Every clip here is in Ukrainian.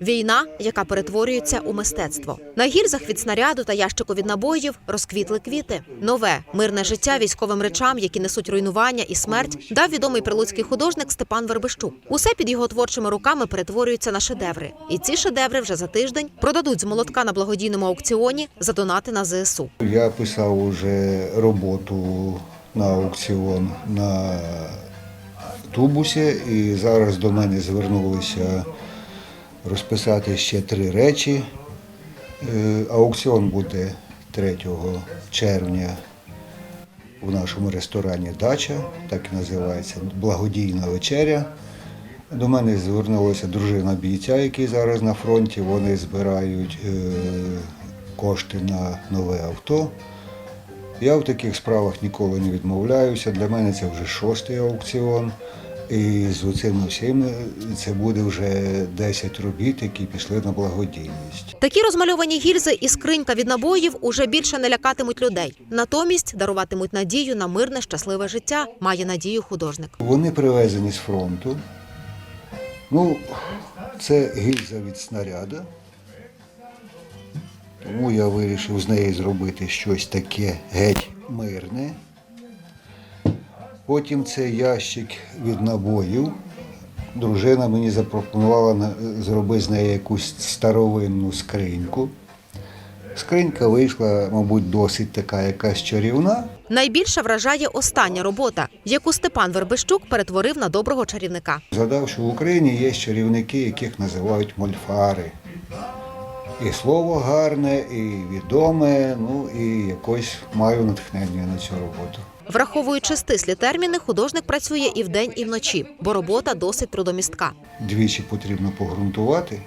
Війна, яка перетворюється у мистецтво. На гільзах від снаряду та ящику від набоїв розквітли квіти. Нове мирне життя військовим речам, які несуть руйнування і смерть, дав відомий прилуцький художник Степан Вербищук. Усе під його творчими руками перетворюється на шедеври. І ці шедеври вже за тиждень продадуть з молотка на благодійному аукціоні за донати на ЗСУ. Я писав уже роботу на аукціон на тубусі, і зараз до мене звернулися розписати ще три речі. Е, Аукціон буде 3 червня в нашому ресторані Дача, так і називається благодійна вечеря. До мене звернулася дружина бійця, який зараз на фронті. Вони збирають е, кошти на нове авто. Я в таких справах ніколи не відмовляюся. Для мене це вже шостий аукціон. І з цими всіми це буде вже 10 робіт, які пішли на благодійність. Такі розмальовані гільзи і скринька від набоїв уже більше не лякатимуть людей. Натомість даруватимуть надію на мирне щасливе життя. Має надію художник. Вони привезені з фронту. Ну, це гільза від снаряда. Тому я вирішив з неї зробити щось таке геть мирне. Потім це ящик від набоїв. Дружина мені запропонувала зробити з неї якусь старовинну скриньку. Скринька вийшла, мабуть, досить така якась чарівна. Найбільше вражає остання робота, яку Степан Вербищук перетворив на доброго чарівника. Згадав, що в Україні є чарівники, яких називають мольфари. І слово гарне, і відоме, ну і якось маю натхнення на цю роботу. Враховуючи стислі терміни, художник працює і вдень, і вночі, бо робота досить трудомістка. Двічі потрібно погрунтувати,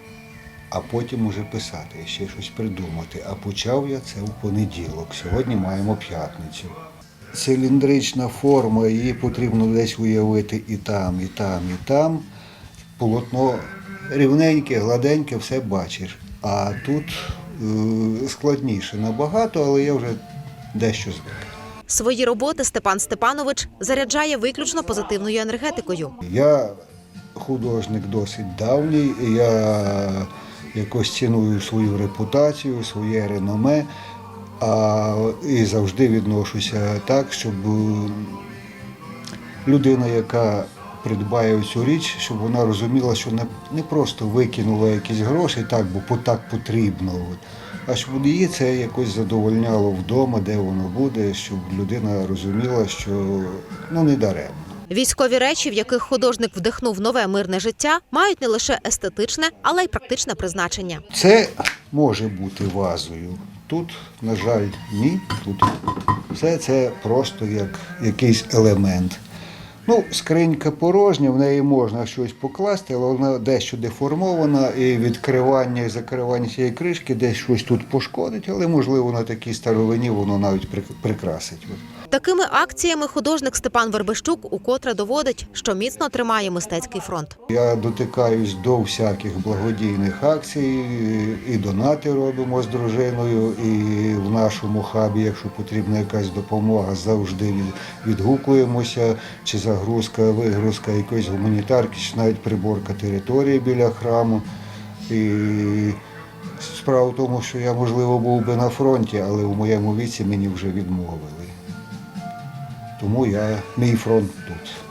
а потім уже писати, ще щось придумати. А почав я це у понеділок. Сьогодні маємо п'ятницю. Циліндрична форма, її потрібно десь уявити і там, і там, і там. Полотно рівненьке, гладеньке, все бачиш. А тут е, складніше набагато, але я вже дещо звик. Свої роботи Степан Степанович заряджає виключно позитивною енергетикою. Я художник досить давній, я якось ціную свою репутацію, своє реноме, а, і завжди відношуся так, щоб людина, яка придбає цю річ, щоб вона розуміла, що не, не просто викинула якісь гроші, так, бо по- так потрібно. От. А щоб її це якось задовольняло вдома, де воно буде, щоб людина розуміла, що ну не даремно. Військові речі, в яких художник вдихнув нове мирне життя, мають не лише естетичне, але й практичне призначення. Це може бути вазою. Тут, на жаль, ні. Тут все це просто як якийсь елемент. Ну, скринька порожня, в неї можна щось покласти, але вона дещо деформована, і відкривання і закривання цієї кришки десь щось тут пошкодить, але можливо на такій старовині воно навіть прик- прикрасить. Такими акціями художник Степан Вербищук укотре доводить, що міцно тримає мистецький фронт. Я дотикаюсь до всяких благодійних акцій, і донати робимо з дружиною, і в нашому хабі, якщо потрібна якась допомога, завжди відгукуємося, чи загрузка, вигрузка якоїсь гуманітарки, чи навіть приборка території біля храму. І справа в тому, що я, можливо, був би на фронті, але у моєму віці мені вже відмовили. Тому я, мій фронт тут.